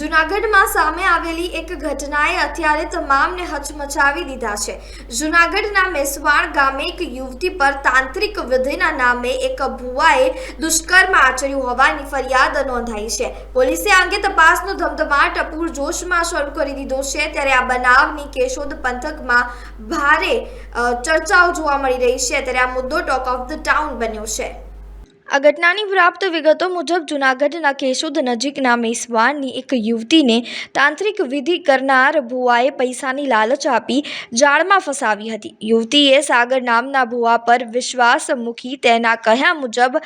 જૂનાગઢમાં સામે આવેલી એક ઘટનાએ અત્યારે તમામને હચમચાવી દીધા છે. જૂનાગઢના મેસવાણ ગામે એક યુવતી પર તાંત્રિક વિધિના નામે એક ભુવાએ દુષ્કર્મ આચર્યું હોવાની ફરિયાદ નોંધાઈ છે. પોલીસે આ અંગે તપાસનો ધમધમાટ પૂરજોશમાં શરૂ કરી દીધો છે. ત્યારે આ બનાવની કેશોદ પંથકમાં ભારે ચર્ચાઓ જોવા મળી રહી છે. ત્યારે આ મુદ્દો ટોક ઓફ ધ ટાઉન બન્યો છે. આ ઘટનાની પ્રાપ્ત વિગતો મુજબ જૂનાગઢના કેશોદ નજીકના મેસવાનની એક યુવતીને તાંત્રિક વિધિ કરનાર ભુવાએ પૈસાની લાલચ આપી જાળમાં ફસાવી હતી. યુવતીએ સાગર નામના ભુવા પર વિશ્વાસ મૂકી તેના કહ્યા મુજબ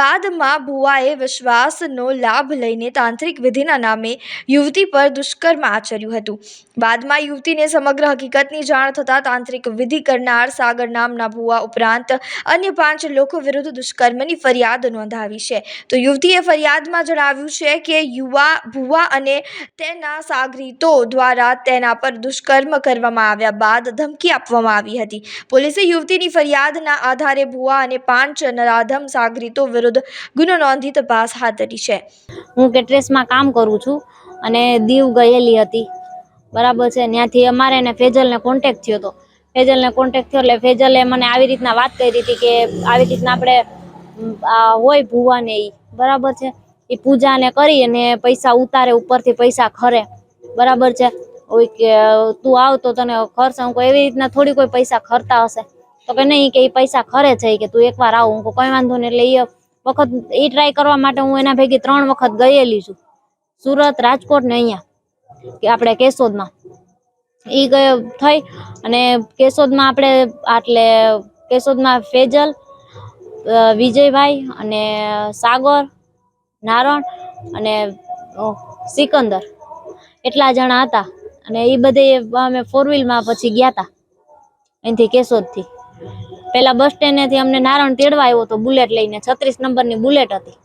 બાદમાં ભુવાએ વિશ્વાસનો લાભ લઈને તાંત્રિક વિધિના નામે યુવતી પર દુષ્કર્મ આચર્યું હતું. બાદમાં યુવતીને સમગ્ર હકીકતની જાણ થતાં તાંત્રિક વિધિ કરનાર સાગર નામના ભુવા ઉપરાંત અન્ય પાંચ લોકો વિરુદ્ધ દુષ્કર્મની ફરિયાદ નોંધાવી છે. તો યુવતીએ ફરિયાદમાં જણાવ્યું છે કે યુવા, ભુવા અને તેના સાગરીતો દ્વારા તેના પર દુષ્કર્મ કરવામાં આવ્યા બાદ ધમકી આપવામાં આવી હતી. પોલીસે યુવતીની ફરિયાદના આધારે ભુવા અને પાંચ નરાધમ સાગરીતો વિરુદ્ધ ગુનો નોંધી તપાસ હાથ ધરી છે. હું કેટરેસમાં કામ કરું છું અને દીવ ગયેલી હતી. બરાબર છે, ત્યાંથી અમારે ને ફેજલને કોન્ટેક્ટ થયો હતો. ફેજલને કોન્ટેક્ટ થયો એટલે ફેજલે મને આવી રીતના વાત કરી હતી કે આવી રીતના આપણે આ હોય ભુવાને એ બરાબર છે? એ પૂજાને કરી અને પૈસા ઉતારે, ઉપરથી પૈસા ખરે. બરાબર છે? કે, તું આવ તો તને ખર્ચ, હું એવી રીતના થોડી કોઈ પૈસા ખરતા હશે. તો કે નહીં, કે એ પૈસા ખરે છે કે તું એકવાર આવ, હું કોઈ વાંધો નહીં, એટલે એ વખત એ ટ્રાય કરવા માટે હું એના ભેગી ત્રણ વખત ગયેલી છું. સુરત, રાજકોટ ને અહીંયા, કે આપણે કેશોદમાં. એ ગયો, થઈ. અને કેશોદમાં આપણે, આટલે, કેશોદમાં ફેજલ વિજયભાઈ અને સાગર, નારણ અને સિકંદર. એટલા જણા હતા અને એ બધે અમે ફોર વ્હીલમાં પછી ગયા હતા અહીંથી કેશોદથી. પેલા બસ સ્ટેન્ડેથી અમને નારણ તેડવા આવ્યો હતો બુલેટ લઈને છત્રીસ નંબરની બુલેટ હતી.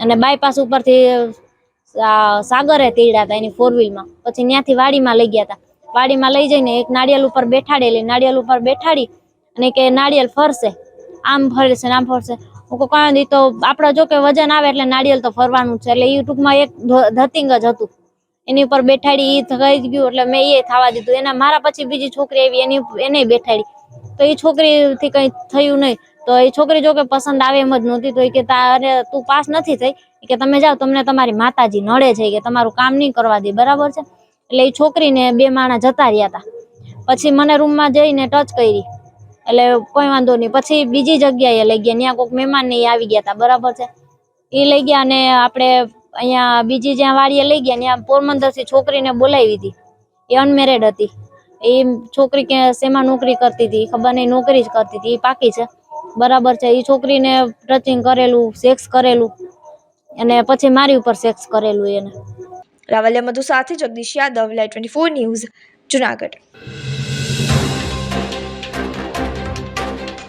અને બાયપાસ ઉપરથી સાગરે તેડ્યા હતા એની ફોર વ્હીલમાં પછી ત્યાંથી વાડીમાં લઈ ગયા હતા વાડીમાં લઈ જઈને એક નાળિયેર ઉપર બેઠાડેલી. નાળિયેર ઉપર બેઠાડી અને કે નાળિયેર ફરશે. આમ ફરે છે આમ ફરશે. હું કાંઈ નહીં, તો આપણે જો કે વજન આવે એટલે નાળિયેર તો ફરવાનું છે. એટલે એ ટૂંકમાં એક ધતિંગ જ હતું. એની ઉપર બેઠાડી એ થઈ ગયું એટલે મેં એ થવા દીધું. એના, મારા પછી બીજી છોકરી આવી, એની એને બેઠાડી. તો એ છોકરીથી કંઈ થયું નહીં. તો એ છોકરી જો કે પસંદ આવે એમ જ નહોતી, તો એ કે તારે તું પાસ નથી થઈ. કે, તમે જાઓ, તમને તમારી માતાજી નડે છે. કે, તમારું કામ નહીં કરવા દે. બરાબર છે? એટલે એ છોકરીને બે માણા જતા રહ્યા હતા પછી મને રૂમમાં જઈને ટચ કરી. એટલે કોઈ વાંધો નહીં. પછી બીજી જગ્યાએ લઈ ગયા. ત્યાં કોઈક મહેમાન ને આવી ગયા હતા બરાબર છે? એ લઈ ગયા અને આપણે અહીંયા બીજી જ્યાં વાડીએ લઈ ગયા, ત્યાં પોરબંદરથી છોકરીને બોલાવી હતી. એ અનમેરેડ હતી. એ છોકરી કે શેમાં નોકરી કરતી હતી? ખબર નહીં, નોકરી જ કરતી હતી. એ પાકી છે. બરાબર છે. એ છોકરીને ટચિંગ કરેલું સેક્સ કરેલું અને પછી મારી ઉપર સેક્સ કરેલું એને. રાવલ્ય મધુ સાથે જગદીશ યાદવ લાઈ ટ્વેન્ટી ફોર ન્યૂઝ જુનાગઢ.